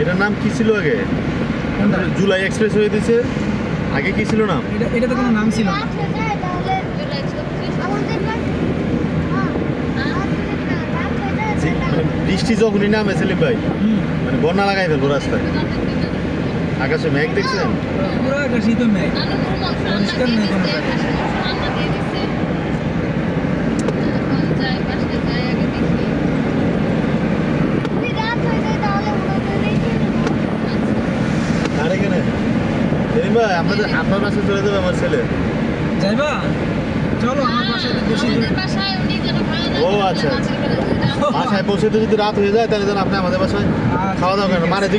এটার নাম কি ছিল আগে? জুলাই এক্সপ্রেস হয়ে দিয়েছে। আগে কি ছিল নাম? এটা এটা তো কোনো নাম ছিল না জুলাই ছত্রিশ জি, মানে বৃষ্টি যখনই নামে সেলিম ভাই। মানে বন্যা লাগাই ফেলব রাস্তায়। আকাশে মেঘ দেখছেন? পুরো আকাশই তো মেঘ। পরিষ্কার নেই কোনো ভাই আপনাদের আপনার পাশে চলে যাবে আমার ছেলে। যাইবা? চলো আমার বাসায় তো বাসায় পৌঁছতে যদি রাত হয়ে যায় তাহলে যেন আপনি আমাদের বাসায় আচ্ছা, খাওয়া দাওয়া করেন। মানে